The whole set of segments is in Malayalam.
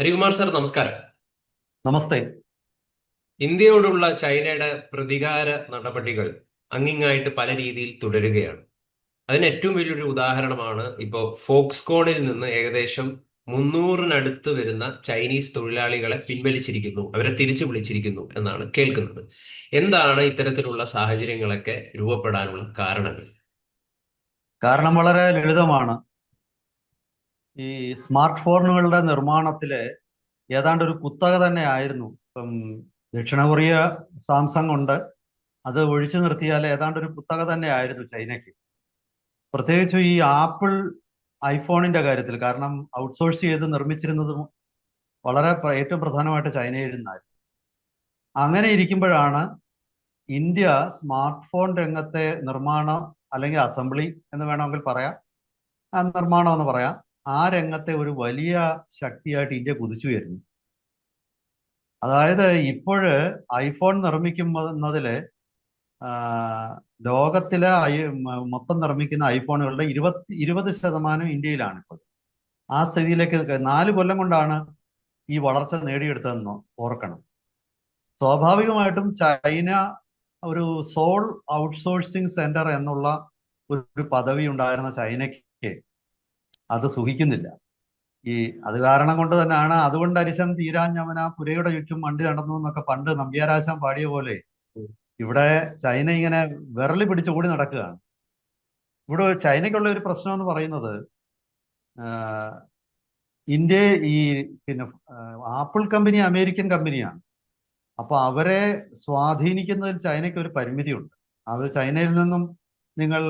ഹരികുമാർ സാർ നമസ്കാരം. നമസ്തേ. ഇന്ത്യയോടുള്ള ചൈനയുടെ പ്രതികാര നടപടികൾ അങ്ങിങ്ങായിട്ട് പല രീതിയിൽ തുടരുകയാണ്. അതിന് ഏറ്റവും വലിയൊരു ഉദാഹരണമാണ് ഇപ്പോൾ ഫോക്സ്കോണിൽ നിന്ന് ഏകദേശം മുന്നൂറിനടുത്ത് വരുന്ന ചൈനീസ് തൊഴിലാളികളെ പിൻവലിച്ചിരിക്കുന്നു. അവരെ തിരിച്ചു വിളിച്ചിരിക്കുന്നു എന്നാണ് കേൾക്കുന്നത്. എന്താണ് ഇത്തരത്തിലുള്ള സാഹചര്യങ്ങളൊക്കെ രൂപപ്പെടാനുള്ള കാരണങ്ങൾ? കാരണം വളരെ ലളിതമാണ്. ഈ സ്മാർട്ട് ഫോണുകളുടെ നിർമ്മാണത്തിൽ ഏതാണ്ട് ഒരു കുത്തക തന്നെ ആയിരുന്നു. ഇപ്പം ദക്ഷിണ കൊറിയ സാംസങ് ഉണ്ട്. അത് ഒഴിച്ചു നിർത്തിയാൽ ഏതാണ്ട് ഒരു കുത്തക തന്നെ ആയിരുന്നു ചൈനയ്ക്ക്. പ്രത്യേകിച്ച് ഈ ആപ്പിൾ ഐഫോണിന്റെ കാര്യത്തിൽ കാരണം ഔട്ട്സോഴ്സ് ചെയ്ത് നിർമ്മിച്ചിരുന്നതും വളരെ ഏറ്റവും പ്രധാനമായിട്ട് ചൈനയിൽ നിന്നായിരുന്നു അങ്ങനെ ഇരിക്കുമ്പോഴാണ് ഇന്ത്യ സ്മാർട്ട് ഫോൺ രംഗത്തെ നിർമ്മാണം അല്ലെങ്കിൽ അസംബ്ലി എന്ന് വേണമെങ്കിൽ പറയാം നിർമ്മാണം എന്ന് പറയാം ആ രംഗത്തെ ഒരു വലിയ ശക്തിയായിട്ട് ഇന്ത്യ കുതിച്ചു വരുന്നു. അതായത് ഇപ്പോഴ് ഐഫോൺ നിർമ്മിക്കുന്നതിൽ ലോകത്തിലെ മൊത്തം നിർമ്മിക്കുന്ന ഐഫോണുകളുടെ ഇരുപത്തി ഇരുപത് ശതമാനം ഇന്ത്യയിലാണ് ഇപ്പോൾ ആ സ്ഥിതിയിലേക്ക് നാല് കൊല്ലം കൊണ്ടാണ് ഈ വളർച്ച നേടിയെടുത്തതെന്ന് ഓർക്കണം. സ്വാഭാവികമായിട്ടും ചൈന ഒരു സോൾ ഔട്ട്സോഴ്സിംഗ് സെന്റർ എന്നുള്ള ഒരു പദവി ഉണ്ടായിരുന്ന ചൈനയ്ക്ക് അത് സുഖിക്കുന്നില്ല. ഈ അത് കാരണം കൊണ്ട് തന്നെയാണ് അതുകൊണ്ട് അരിശം തീരാഞ്ഞവന പുരയുടെ ചുറ്റും വണ്ടി നടന്നു എന്നൊക്കെ പണ്ട് നമ്പ്യാരാശാൻ പാടിയ പോലെ ഇവിടെ ചൈന ഇങ്ങനെ വിരളി പിടിച്ച് നടക്കുകയാണ്. ഇവിടെ ചൈനയ്ക്കുള്ള ഒരു പ്രശ്നം എന്ന് പറയുന്നത് ഇന്ത്യ ഈ പിന്നെ ആപ്പിൾ കമ്പനി അമേരിക്കൻ കമ്പനിയാണ്. അപ്പൊ അവരെ സ്വാധീനിക്കുന്നതിൽ ചൈനയ്ക്ക് ഒരു പരിമിതിയുണ്ട്. അവർ ചൈനയിൽ നിന്നും നിങ്ങൾ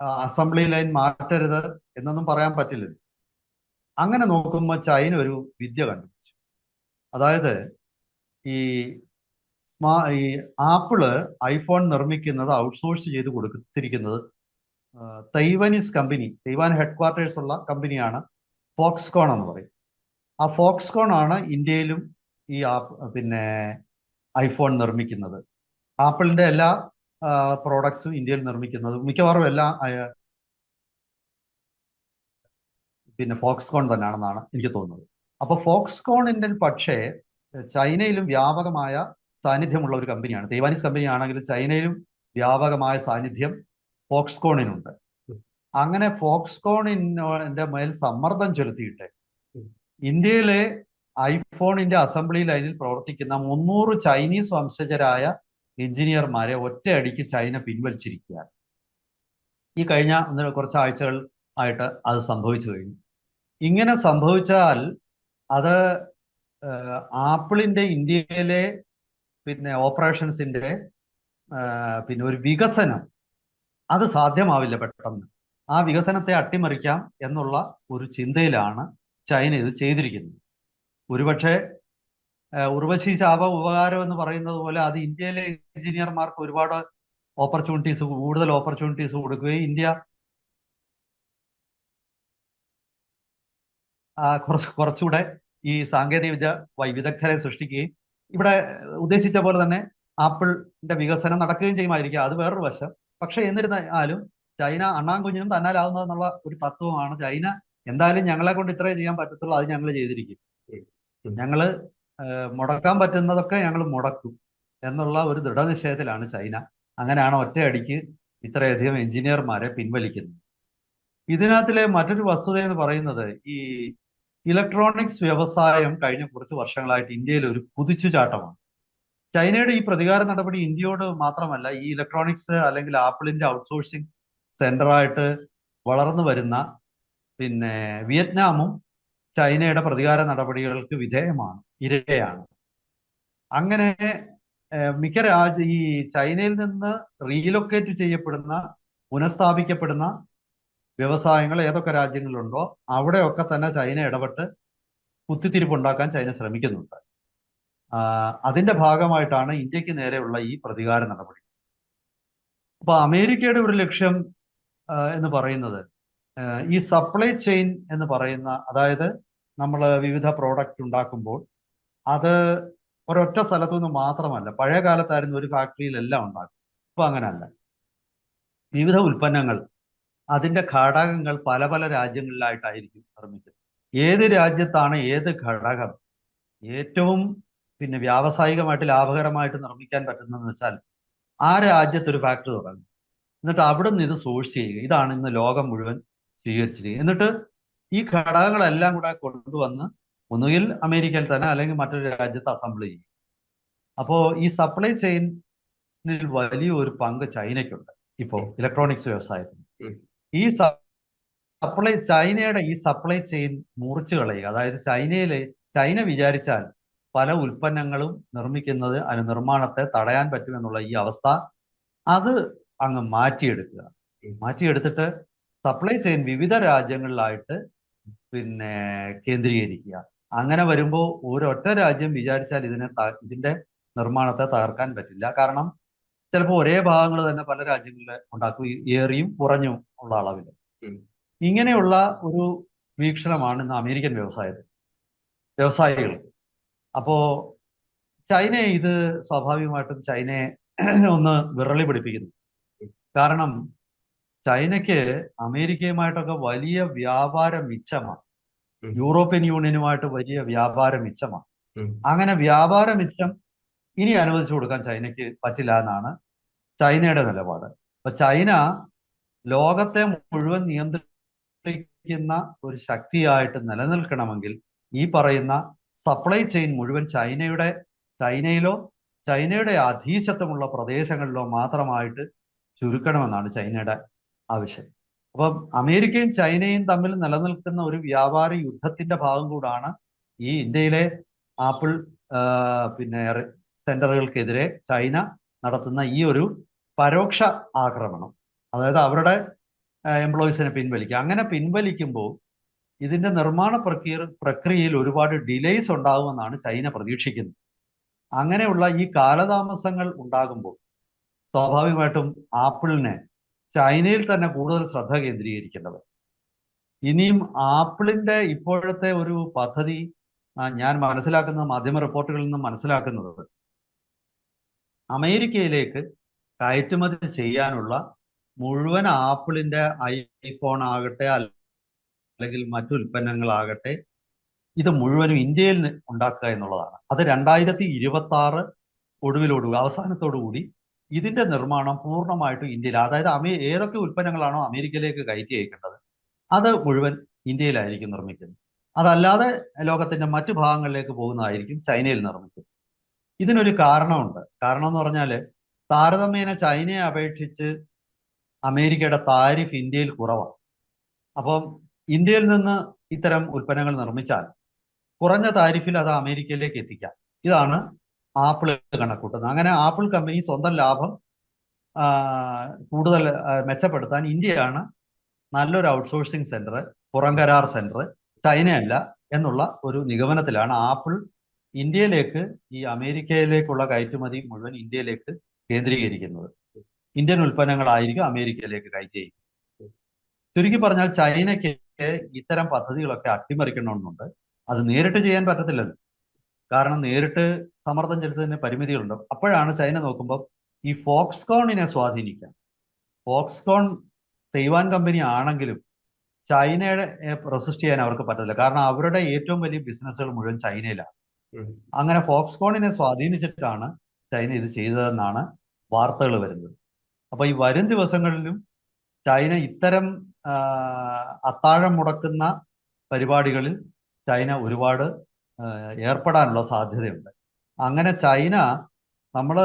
അസംബ്ലി ലൈൻ മാറ്റരുത് എന്നൊന്നും പറയാൻ പറ്റില്ല. അങ്ങനെ നോക്കുമ്പോൾ ചൈന ഒരു വിദ്യ കണ്ടുപിടിച്ചു. അതായത് ഈ സ്മാ ഈ ആപ്പിൾ ഐഫോൺ നിർമ്മിക്കുന്നത് ഔട്ട്സോഴ്സ് ചെയ്ത് കൊടുത്തിരിക്കുന്നത് തൈവനീസ് കമ്പനി തൈവാൻ ഹെഡ്ക്വാർട്ടേഴ്സ് ഉള്ള കമ്പനിയാണ് ഫോക്സ്കോൺ എന്ന് പറയും. ആ ഫോക്സ്കോൺ ആണ് ഇന്ത്യയിലും ഈ ആപ്പ് പിന്നെ ഐഫോൺ നിർമ്മിക്കുന്നത്. ആപ്പിളിന്റെ എല്ലാ പ്രോഡക്ട്സും ഇന്ത്യയിൽ നിർമ്മിക്കുന്നത്. മിക്കവാറും എല്ലാം പിന്നെ ഫോക്സ്കോൺ തന്നെയാണെന്നാണ് എനിക്ക് തോന്നുന്നത്. അപ്പൊ ഫോക്സ്കോണിന്റെ പക്ഷേ ചൈനയിലും വ്യാപകമായ സാന്നിധ്യമുള്ള ഒരു കമ്പനിയാണ്. തൈവാനീസ് കമ്പനിയാണെങ്കിലും ചൈനയിലും വ്യാപകമായ സാന്നിധ്യം ഫോക്സ്കോണിനുണ്ട് അങ്ങനെ ഫോക്സ്കോണിന്റെ മേൽ സമ്മർദ്ദം ചെലുത്തിയിട്ട് ഇന്ത്യയിലെ ഐഫോണിന്റെ അസംബ്ലി ലൈനിൽ പ്രവർത്തിക്കുന്ന മുന്നൂറ് ചൈനീസ് വംശജരായ എഞ്ചിനീയർമാരെ ഒറ്റയടിക്ക് ചൈന പിൻവലിച്ചിരിക്കുകയാണ്. ഈ കഴിഞ്ഞ കുറച്ച് ആഴ്ചകൾ ആയിട്ട് അത് സംഭവിച്ചു കഴിഞ്ഞു. ഇങ്ങനെ സംഭവിച്ചാൽ അത് ആപ്പിളിന്റെ ഇന്ത്യയിലെ പിന്നെ ഓപ്പറേഷൻസിന്റെ പിന്നെ ഒരു വികസനം അത് സാധ്യമാവില്ല പെട്ടെന്ന്. ആ വികസനത്തെ അട്ടിമറിക്കാം എന്നുള്ള ഒരു ചിന്തയിലാണ് ചൈന ഇത് ചെയ്തിരിക്കുന്നത്. ഒരുപക്ഷെ ഉർവശി ശാപ ഉപകാരം എന്ന് പറയുന്നത് പോലെ അത് ഇന്ത്യയിലെ എഞ്ചിനീയർമാർക്ക് ഒരുപാട് ഓപ്പർച്യൂണിറ്റീസ് കൂടുതൽ ഓപ്പർച്യൂണിറ്റീസ് കൊടുക്കുകയും ഇന്ത്യ കുറച്ച് കുറച്ചുകൂടെ ഈ സാങ്കേതിക വിദ്യ വിദഗ്ധരെ സൃഷ്ടിക്കുകയും ഇവിടെ ഉദ്ദേശിച്ച പോലെ തന്നെ ആപ്പിളിന്റെ വികസനം നടക്കുകയും ചെയ്യുമായിരിക്കും. അത് വേറൊരു വശം. പക്ഷെ എന്നിരുന്നാലും ചൈന അണ്ണാൻ തന്നാലാവുന്നത് എന്നുള്ള ഒരു തത്വമാണ്. ചൈന എന്തായാലും ഞങ്ങളെ കൊണ്ട് ഇത്രേ ചെയ്യാൻ പറ്റത്തുള്ളൂ. അത് ഞങ്ങൾ ചെയ്തിരിക്കും. ഞങ്ങൾ മുടക്കാൻ പറ്റുന്നതൊക്കെ ഞങ്ങൾ മുടക്കും എന്നുള്ള ഒരു ദൃഢനിശ്ചയത്തിലാണ് ചൈന. അങ്ങനെയാണ് ഒറ്റയടിക്ക് ഇത്രയധികം എഞ്ചിനീയർമാരെ പിൻവലിക്കുന്നത്. ഇതിനകത്തിലെ മറ്റൊരു വസ്തുത എന്ന് പറയുന്നത് ഈ ഇലക്ട്രോണിക്സ് വ്യവസായം കഴിഞ്ഞ കുറച്ച് വർഷങ്ങളായിട്ട് ഇന്ത്യയിൽ ഒരു കുതിച്ചുചാട്ടമാണ്. ചൈനയുടെ ഈ പ്രതികാര നടപടി ഇന്ത്യയോട് മാത്രമല്ല ഈ ഇലക്ട്രോണിക്സ് അല്ലെങ്കിൽ ആപ്പിളിന്റെ ഔട്ട്സോഴ്സിംഗ് സെന്ററായിട്ട് വളർന്നു വരുന്ന പിന്നെ വിയറ്റ്നാമും ചൈനയുടെ പ്രതികാര നടപടികൾക്ക് വിധേയമാണ് ഇരയാണ്. അങ്ങനെ മിക്ക രാജ്യ ഈ ചൈനയിൽ നിന്ന് റീലൊക്കേറ്റ് ചെയ്യപ്പെടുന്ന പുനഃസ്ഥാപിക്കപ്പെടുന്ന വ്യവസായങ്ങൾ ഏതൊക്കെ രാജ്യങ്ങളിലുണ്ടോ അവിടെയൊക്കെ തന്നെ ചൈന ഇടപെട്ട് കുത്തിത്തിരിപ്പുണ്ടാക്കാൻ ചൈന ശ്രമിക്കുന്നുണ്ട്. അതിന്റെ ഭാഗമായിട്ടാണ് ഇന്ത്യയ്ക്ക് നേരെയുള്ള ഈ പ്രതികാര നടപടി. അപ്പൊ അമേരിക്കയുടെ ഒരു ലക്ഷ്യം എന്ന് പറയുന്നത് ഈ സപ്ലൈ ചെയിൻ എന്ന് പറയുന്ന അതായത് നമ്മൾ വിവിധ പ്രോഡക്റ്റ് ഉണ്ടാക്കുമ്പോൾ അത് ഒരൊറ്റ സ്ഥലത്തു നിന്ന് മാത്രമല്ല പഴയ കാലത്തായിരുന്നു ഒരു ഫാക്ടറിയിലെല്ലാം ഉണ്ടാക്കും ഇപ്പൊ അങ്ങനല്ല. വിവിധ ഉൽപ്പന്നങ്ങൾ അതിന്റെ ഘടകങ്ങൾ പല പല രാജ്യങ്ങളിലായിട്ടായിരിക്കും നിർമ്മിക്കുന്നത്. ഏത് രാജ്യത്താണ് ഏത് ഘടകം ഏറ്റവും പിന്നെ വ്യാവസായികമായിട്ട് ലാഭകരമായിട്ട് നിർമ്മിക്കാൻ പറ്റുന്നതെന്ന് വെച്ചാൽ ആ രാജ്യത്തൊരു ഫാക്ടറി തുടങ്ങും. എന്നിട്ട് അവിടെ നിന്ന് ഇത് സോഴ്സ് ചെയ്യുക. ഇതാണ് ഇന്ന് ലോകം മുഴുവൻ സ്വീകരിച്ചിരിക്കുന്നത്. എന്നിട്ട് ഈ ഘടകങ്ങളെല്ലാം കൂടെ കൊണ്ടുവന്ന് ഒന്നുകിൽ അമേരിക്കയിൽ തന്നെ അല്ലെങ്കിൽ മറ്റൊരു രാജ്യത്ത് അസംബിൾ ചെയ്യും. അപ്പോൾ ഈ സപ്ലൈ ചെയിനിൽ വലിയൊരു പങ്ക് ചൈനയ്ക്കുണ്ട്. ഇപ്പോൾ ഇലക്ട്രോണിക്സ് വ്യവസായത്തിൽ. ഈ സപ്ലൈ ചൈനയുടെ ഈ സപ്ലൈ ചെയിൻ മുറിച്ചു കളയുക. അതായത് ചൈനയിലെ ചൈന വിചാരിച്ചാൽ പല ഉൽപ്പന്നങ്ങളും നിർമ്മിക്കുന്നത് അതിന് നിർമ്മാണത്തെ തടയാൻ പറ്റുമെന്നുള്ള ഈ അവസ്ഥ അത് അങ്ങ് മാറ്റിയെടുക്കുക. മാറ്റിയെടുത്തിട്ട് സപ്ലൈ ചെയിൻ വിവിധ രാജ്യങ്ങളിലായിട്ട് പിന്നെ കേന്ദ്രീകരിക്കുക. അങ്ങനെ വരുമ്പോൾ ഒരൊറ്റ രാജ്യം വിചാരിച്ചാൽ ഇതിനെ ഇതിന്റെ നിർമ്മാണത്തെ തകർക്കാൻ പറ്റില്ല. കാരണം ചിലപ്പോൾ ഒരേ ഭാഗങ്ങൾ തന്നെ പല രാജ്യങ്ങളിൽ ഉണ്ടാക്കും ഏറിയും കുറഞ്ഞും ഉള്ള അളവിൽ. ഇങ്ങനെയുള്ള ഒരു വീക്ഷണമാണ് ഇന്ന് അമേരിക്കൻ വ്യവസായത്തിൽ വ്യവസായികൾ. അപ്പോ ചൈനയെ ഇത് സ്വാഭാവികമായിട്ടും ചൈനയെ ഒന്ന് വിറളി പിടിപ്പിക്കുന്നു. കാരണം ചൈനയ്ക്ക് അമേരിക്കയുമായിട്ടൊക്കെ വലിയ വ്യാപാര മിച്ചമാണ്. യൂറോപ്യൻ യൂണിയനുമായിട്ട് വലിയ വ്യാപാര മിച്ചമാണ്. അങ്ങനെ വ്യാപാര മിച്ചം ഇനി അനുവദിച്ചു കൊടുക്കാൻ ചൈനയ്ക്ക് പറ്റില്ല എന്നാണ് ചൈനയുടെ നിലപാട് അപ്പൊ ചൈന ലോകത്തെ മുഴുവൻ നിയന്ത്രിക്കുന്ന ഒരു ശക്തിയായിട്ട് നിലനിൽക്കണമെങ്കിൽ ഈ പറയുന്ന സപ്ലൈ ചെയിൻ മുഴുവൻ ചൈനയുടെ ചൈനയിലോ ചൈനയുടെ അധീശത്വമുള്ള പ്രദേശങ്ങളിലോ മാത്രമായിട്ട് ചുരുക്കണമെന്നാണ് ചൈനയുടെ ആവശ്യം. അപ്പം അമേരിക്കയും ചൈനയും തമ്മിൽ നിലനിൽക്കുന്ന ഒരു വ്യാപാര യുദ്ധത്തിന്റെ ഭാഗം കൂടാണ് ഈ ഇന്ത്യയിലെ ആപ്പിൾ പിന്നെ സെന്ററുകൾക്കെതിരെ ചൈന നടത്തുന്ന ഈ ഒരു പരോക്ഷ ആക്രമണം. അതായത് അവരുടെ എംപ്ലോയീസിനെ പിൻവലിക്കുക. അങ്ങനെ പിൻവലിക്കുമ്പോൾ ഇതിന്റെ നിർമ്മാണ പ്രക്രിയ പ്രക്രിയയിൽ ഒരുപാട് ഡിലേസ് ഉണ്ടാകുമെന്നാണ് ചൈന പ്രതീക്ഷിക്കുന്നത്. അങ്ങനെയുള്ള ഈ കാലതാമസങ്ങൾ ഉണ്ടാകുമ്പോൾ സ്വാഭാവികമായിട്ടും ആപ്പിളിനെ ചൈനയിൽ തന്നെ കൂടുതൽ ശ്രദ്ധ കേന്ദ്രീകരിക്കേണ്ടത്. ഇനിയും ആപ്പിളിന്റെ ഇപ്പോഴത്തെ ഒരു പദ്ധതി ഞാൻ മനസ്സിലാക്കുന്ന മാധ്യമ റിപ്പോർട്ടുകളിൽ നിന്നും മനസ്സിലാക്കുന്നത് അമേരിക്കയിലേക്ക് കയറ്റുമതി ചെയ്യാനുള്ള മുഴുവൻ ആപ്പിളിന്റെ ഐഫോൺ ആകട്ടെ അല്ലെങ്കിൽ മറ്റു ഉൽപ്പന്നങ്ങളാകട്ടെ ഇത് മുഴുവനും ഇന്ത്യയിൽ ഉണ്ടാക്കുക എന്നുള്ളതാണ്. അത് രണ്ടായിരത്തി ഇരുപത്തി ആറ് ഒടുവിലോടുകൂടി അവസാനത്തോടു കൂടി ഇതിന്റെ നിർമ്മാണം പൂർണമായിട്ടും ഇന്ത്യയിൽ അതായത് അമേ ഏതൊക്കെ ഉൽപ്പന്നങ്ങളാണോ അമേരിക്കയിലേക്ക് കയറ്റി അയക്കേണ്ടത് അത് മുഴുവൻ ഇന്ത്യയിലായിരിക്കും നിർമ്മിക്കുന്നത്. അതല്ലാതെ ലോകത്തിന്റെ മറ്റു ഭാഗങ്ങളിലേക്ക് പോകുന്നതായിരിക്കും ചൈനയിൽ നിർമ്മിക്കുന്നത്. ഇതിനൊരു കാരണമുണ്ട്. കാരണം എന്ന് പറഞ്ഞാൽ താരതമ്യേന ചൈനയെ അപേക്ഷിച്ച് അമേരിക്കയുടെ താരിഫ് ഇന്ത്യയിൽ കുറവാണ്. അപ്പം ഇന്ത്യയിൽ നിന്ന് ഇത്തരം ഉൽപ്പന്നങ്ങൾ നിർമ്മിച്ചാൽ കുറഞ്ഞ താരിഫിൽ അത് അമേരിക്കയിലേക്ക് എത്തിക്കാം. ഇതാണ് ആപ്പിൾ കണക്കൂട്ടുന്നത്. അങ്ങനെ ആപ്പിൾ കമ്പനി സ്വന്തം ലാഭം കൂടുതൽ മെച്ചപ്പെടുത്താൻ ഇന്ത്യയാണ് നല്ലൊരു ഔട്ട്സോഴ്സിംഗ് സെന്റർ പുറം കരാർ സെന്റർ ചൈനയല്ല എന്നുള്ള ഒരു നിഗമനത്തിലാണ് ആപ്പിൾ ഇന്ത്യയിലേക്ക് ഈ അമേരിക്കയിലേക്കുള്ള കയറ്റുമതി മുഴുവൻ ഇന്ത്യയിലേക്ക് കേന്ദ്രീകരിക്കുന്നത്. ഇന്ത്യൻ ഉൽപ്പന്നങ്ങളായിരിക്കും അമേരിക്കയിലേക്ക് കയറ്റി. ചുരുക്കി പറഞ്ഞാൽ ചൈനയ്ക്ക് ഇത്തരം പദ്ധതികളൊക്കെ അട്ടിമറിക്കണമെന്നുണ്ട്. അത് നേരിട്ട് ചെയ്യാൻ പറ്റത്തില്ലല്ലോ. കാരണം നേരിട്ട് സമ്മർദ്ദം ചെലുത്തുന്നതിന് പരിമിതികളുണ്ട്. അപ്പോഴാണ് ചൈന നോക്കുമ്പോൾ ഈ ഫോക്സ്കോണിനെ സ്വാധീനിക്കാം ഫോക്സ്കോൺ തൈവാൻ കമ്പനി ആണെങ്കിലും ചൈനയുടെ റെസിസ്റ്റ് ചെയ്യാൻ അവർക്ക് പറ്റത്തില്ല. കാരണം അവരുടെ ഏറ്റവും വലിയ ബിസിനസ്സുകൾ മുഴുവൻ ചൈനയിലാണ്. അങ്ങനെ ഫോക്സ്കോണിനെ സ്വാധീനിച്ചിട്ടാണ് ചൈന ഇത് ചെയ്തതെന്നാണ് വാർത്തകൾ വരുന്നത്. അപ്പൊ ഈ വരും ദിവസങ്ങളിലും ചൈന ഇത്തരം അത്താഴം മുടക്കുന്ന പരിപാടികളിൽ ചൈന ഒരുപാട് ഏർപ്പെടാനുള്ള സാധ്യതയുണ്ട്. അങ്ങനെ ചൈന നമ്മൾ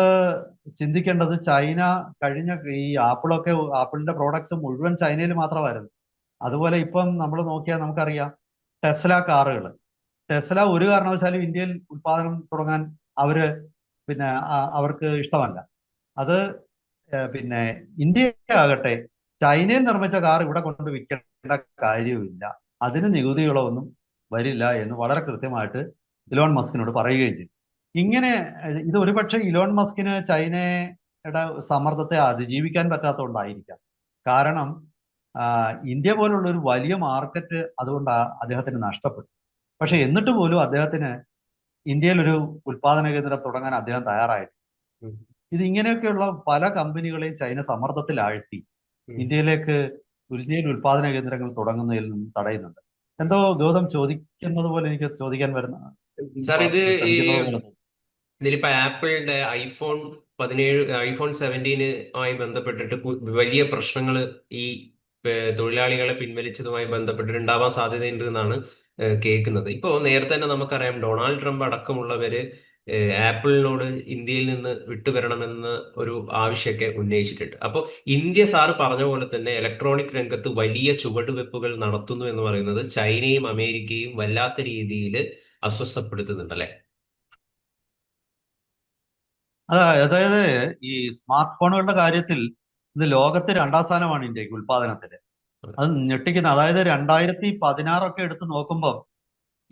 ചിന്തിക്കേണ്ടത് ചൈന കഴിഞ്ഞ ഈ ആപ്പിളൊക്കെ ആപ്പിളിന്റെ പ്രോഡക്ട്സ് മുഴുവൻ ചൈനയിൽ മാത്രമായിരുന്നു. അതുപോലെ ഇപ്പം നമ്മൾ നോക്കിയാൽ നമുക്കറിയാം ടെസ്ല കാറുകൾ ടെസ്ല ഒരു കാരണവശാലും ഇന്ത്യയിൽ ഉത്പാദനം തുടങ്ങാൻ അവർ പിന്നെ അവർക്ക് ഇഷ്ടമല്ല. അത് പിന്നെ ഇന്ത്യ ആകട്ടെ ചൈനയിൽ നിർമ്മിച്ച കാർ ഇവിടെ കൊണ്ട് വിൽക്കേണ്ട കാര്യവുമില്ല. അതിന് നികുതികളോ ഒന്നും വരില്ല എന്ന് വളരെ കൃത്യമായിട്ട് ഇലോൺ മസ്കിനോട് പറയുകയും ചെയ്തു. ഇങ്ങനെ ഇത് ഒരുപക്ഷെ ഇലോൺ മസ്കിന് ചൈനയുടെ സമ്മർദ്ദത്തെ അതിജീവിക്കാൻ പറ്റാത്തതുകൊണ്ടായിരിക്കാം. കാരണം ഇന്ത്യ പോലുള്ള ഒരു വലിയ മാർക്കറ്റ് അതുകൊണ്ട് അദ്ദേഹത്തിന് നഷ്ടപ്പെട്ടു. പക്ഷെ എന്നിട്ട് പോലും അദ്ദേഹത്തിന് ഇന്ത്യയിൽ ഒരു ഉൽപാദന കേന്ദ്രം തുടങ്ങാൻ അദ്ദേഹം തയ്യാറായിട്ടുണ്ട് ഉം. ഇത് ഇങ്ങനെയൊക്കെയുള്ള പല കമ്പനികളെയും ചൈന സമ്മർദ്ദത്തിൽ ആഴ്ത്തി ഇന്ത്യയിലേക്ക് ഇന്ത്യയിൽ ഉൽപാദന കേന്ദ്രങ്ങൾ തുടങ്ങുന്നതിൽ നിന്നും തടയുന്നുണ്ട്. എന്തോ ഗൗതം ചോദിക്കുന്നത് പോലെ എനിക്ക് ചോദിക്കാൻ വരുന്ന സാർ ഇത് ഇതിലിപ്പോ ആപ്പിളിന്റെ ഐഫോൺ പതിനേഴ് ഐഫോൺ സെവന്റീന് ആയി ബന്ധപ്പെട്ടിട്ട് വലിയ പ്രശ്നങ്ങൾ ഈ തൊഴിലാളികളെ പിൻവലിച്ചതുമായി ബന്ധപ്പെട്ടിട്ട് ഉണ്ടാവാൻ സാധ്യതയുണ്ട് എന്നാണ് കേൾക്കുന്നത്. ഇപ്പോ നേരത്തെ തന്നെ നമുക്കറിയാം ഡൊണാൾഡ് ട്രംപ് അടക്കമുള്ളവര് ആപ്പിളിനോട് ഇന്ത്യയിൽ നിന്ന് വിട്ടുവരണമെന്ന് ഒരു ആവശ്യമൊക്കെ ഉന്നയിച്ചിട്ടുണ്ട്. അപ്പോൾ ഇന്ത്യ സാറ് പറഞ്ഞ പോലെ തന്നെ ഇലക്ട്രോണിക് രംഗത്ത് വലിയ ചുവടുവെപ്പുകൾ നടത്തുന്നു എന്ന് പറയുന്നത് ചൈനയും അമേരിക്കയും വല്ലാത്ത രീതിയിൽ അസ്വസ്ഥപ്പെടുത്തുന്നുണ്ട് അല്ലെ? അതായത് ഈ സ്മാർട്ട് ഫോണുകളുടെ കാര്യത്തിൽ ഇത് ലോകത്ത് രണ്ടാം സ്ഥാനമാണ് ഇന്ത്യയ്ക്ക് ഉൽപാദനത്തിന് അത്. ഞെട്ടിക്കുന്ന അതായത് രണ്ടായിരത്തി പതിനാറൊക്കെ എടുത്ത് നോക്കുമ്പോൾ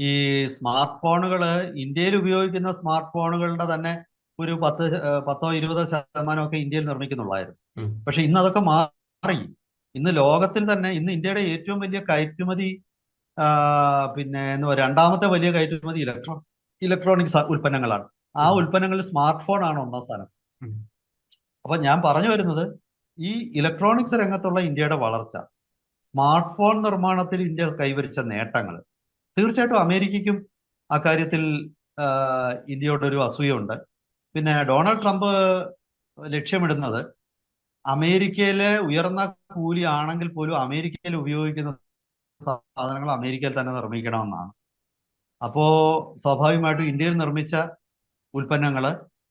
ഈ സ്മാർട്ട് ഫോണുകൾ ഇന്ത്യയിൽ ഉപയോഗിക്കുന്ന സ്മാർട്ട് ഫോണുകളുടെ തന്നെ ഒരു പത്ത് പത്തോ ഇരുപതോ ശതമാനമൊക്കെ ഇന്ത്യയിൽ നിർമ്മിക്കുന്നുള്ളായിരുന്നു. പക്ഷെ ഇന്ന് അതൊക്കെ മാറി. ഇന്ന് ലോകത്തിൽ തന്നെ ഇന്ന് ഇന്ത്യയുടെ ഏറ്റവും വലിയ കയറ്റുമതി പിന്നെ പറയുക രണ്ടാമത്തെ വലിയ കയറ്റുമതി ഇലക്ട്രോ ഇലക്ട്രോണിക്സ് ഉൽപ്പന്നങ്ങളാണ്. ആ. ഉൽപ്പന്നങ്ങളിൽ സ്മാർട്ട് ഫോൺ ആണ് ഒന്നാം സ്ഥാനം. അപ്പൊ ഞാൻ പറഞ്ഞു വരുന്നത് ഈ ഇലക്ട്രോണിക്സ് രംഗത്തുള്ള ഇന്ത്യയുടെ വളർച്ച സ്മാർട്ട് ഫോൺ നിർമ്മാണത്തിൽ ഇന്ത്യ കൈവരിച്ച നേട്ടങ്ങൾ തീർച്ചയായിട്ടും അമേരിക്കയ്ക്കും അക്കാര്യത്തിൽ ഇന്ത്യയോടൊരു അസൂയുണ്ട്. പിന്നെ ഡൊണാൾഡ് ട്രംപ് ലക്ഷ്യമിടുന്നത് അമേരിക്കയിലെ ഉയർന്ന കൂലി ആണെങ്കിൽ പോലും അമേരിക്കയിൽ ഉപയോഗിക്കുന്ന സാധനങ്ങൾ അമേരിക്കയിൽ തന്നെ നിർമ്മിക്കണമെന്നാണ്. അപ്പോ സ്വാഭാവികമായിട്ടും ഇന്ത്യയിൽ നിർമ്മിച്ച ഉൽപ്പന്നങ്ങൾ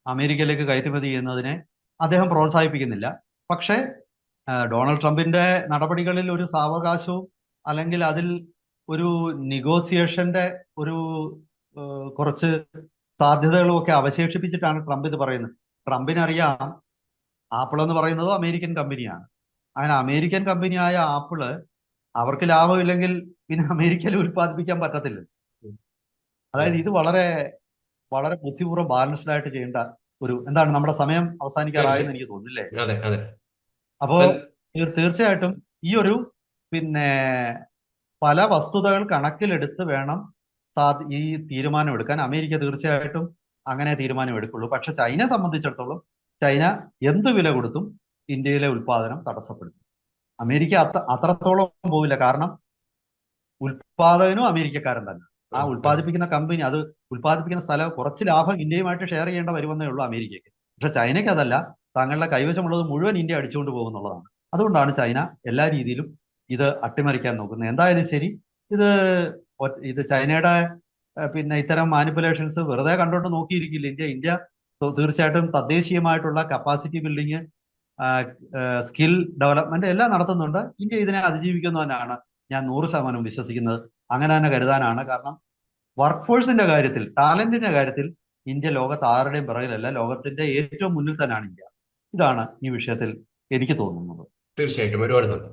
അമേരിക്കയിലേക്ക് കയറ്റുമതി ചെയ്യുന്നതിനെ അദ്ദേഹം പ്രോത്സാഹിപ്പിക്കുന്നില്ല. പക്ഷേ ഡൊണാൾഡ് ട്രംപിന്റെ നടപടികളിൽ ഒരു സാവകാശവും അല്ലെങ്കിൽ അതിൽ ഒരു നെഗോസിയേഷന്റെ ഒരു കുറച്ച് സാധ്യതകളും ഒക്കെ അവശേഷിപ്പിച്ചിട്ടാണ് ട്രംപ് ഇത് പറയുന്നത്. ട്രംപിനറിയാം ആപ്പിൾ എന്ന് പറയുന്നത് അമേരിക്കൻ കമ്പനിയാണ്. അങ്ങനെ അമേരിക്കൻ കമ്പനിയായ ആപ്പിൾ അവർക്ക് ലാഭമില്ലെങ്കിൽ പിന്നെ അമേരിക്കയിൽ ഉൽപ്പാദിപ്പിക്കാൻ പറ്റത്തില്ല. അതായത് ഇത് വളരെ വളരെ ബുദ്ധിപൂർവം ബാലൻസ്ഡ് ആയിട്ട് ചെയ്യേണ്ട ഒരു എന്താണ് നമ്മുടെ സമയം അവസാനിക്കാറായെന്ന് എനിക്ക് തോന്നുന്നില്ലേ? അപ്പോ തീർച്ചയായിട്ടും ഈ ഒരു പിന്നെ പല വസ്തുതകൾ കണക്കിലെടുത്ത് വേണം സാ- ഈ തീരുമാനം എടുക്കാൻ. അമേരിക്ക തീർച്ചയായിട്ടും അങ്ങനെ തീരുമാനം എടുക്കുള്ളൂ. പക്ഷെ ചൈനയെ സംബന്ധിച്ചിടത്തോളം ചൈന എന്ത് വില കൊടുത്തും ഇന്ത്യയിലെ ഉൽപാദനം തടസ്സപ്പെടുത്തും. അമേരിക്ക അത്ര അത്രത്തോളം പോവില്ല. കാരണം ഉൽപാദകനും അമേരിക്കക്കാരൻ തന്നെ. ആ ഉൽപ്പാദിപ്പിക്കുന്ന കമ്പനി അത് ഉൽപ്പാദിപ്പിക്കുന്ന സ്ഥലം കുറച്ച് ലാഭം ഇന്ത്യയുമായിട്ട് ഷെയർ ചെയ്യേണ്ട വരുമെന്നേ ഉള്ളൂ അമേരിക്കയ്ക്ക്. പക്ഷെ ചൈനയ്ക്ക് അതല്ല. തങ്ങളുടെ കൈവശമുള്ളത് മുഴുവൻ ഇന്ത്യ അടിച്ചുകൊണ്ട് പോകുന്നുള്ളതാണ്. അതുകൊണ്ടാണ് ചൈന എല്ലാ രീതിയിലും ഇത് അട്ടിമറിക്കാൻ നോക്കുന്നത് എന്തായാലും ശരി ഇത് ഇത് ചൈനയുടെ പിന്നെ ഇത്തരം മാനിപ്പുലേഷൻസ് വെറുതെ കണ്ടോണ്ട് നോക്കിയിരിക്കില്ല ഇന്ത്യ. ഇന്ത്യ തീർച്ചയായിട്ടും തദ്ദേശീയമായിട്ടുള്ള കപ്പാസിറ്റി ബിൽഡിങ് സ്കിൽ ഡെവലപ്മെന്റ് എല്ലാം നടത്തുന്നുണ്ട്. ഇന്ത്യ ഇതിനെ അതിജീവിക്കുന്നു തന്നെയാണ് ഞാൻ നൂറ് ശതമാനം വിശ്വസിക്കുന്നത്. അങ്ങനെ തന്നെ കരുതാനാണ്. കാരണം വർക്ക് ഫോഴ്സിന്റെ കാര്യത്തിൽ ടാലന്റിന്റെ കാര്യത്തിൽ ഇന്ത്യ ലോകത്ത് ആരുടെയും പിറകിലല്ല. ലോകത്തിന്റെ ഏറ്റവും മുന്നിൽ തന്നെയാണ് ഇന്ത്യ. ഇതാണ് ഈ വിഷയത്തിൽ എനിക്ക് തോന്നുന്നത്. തീർച്ചയായിട്ടും ഒരുപാട് നന്ദി.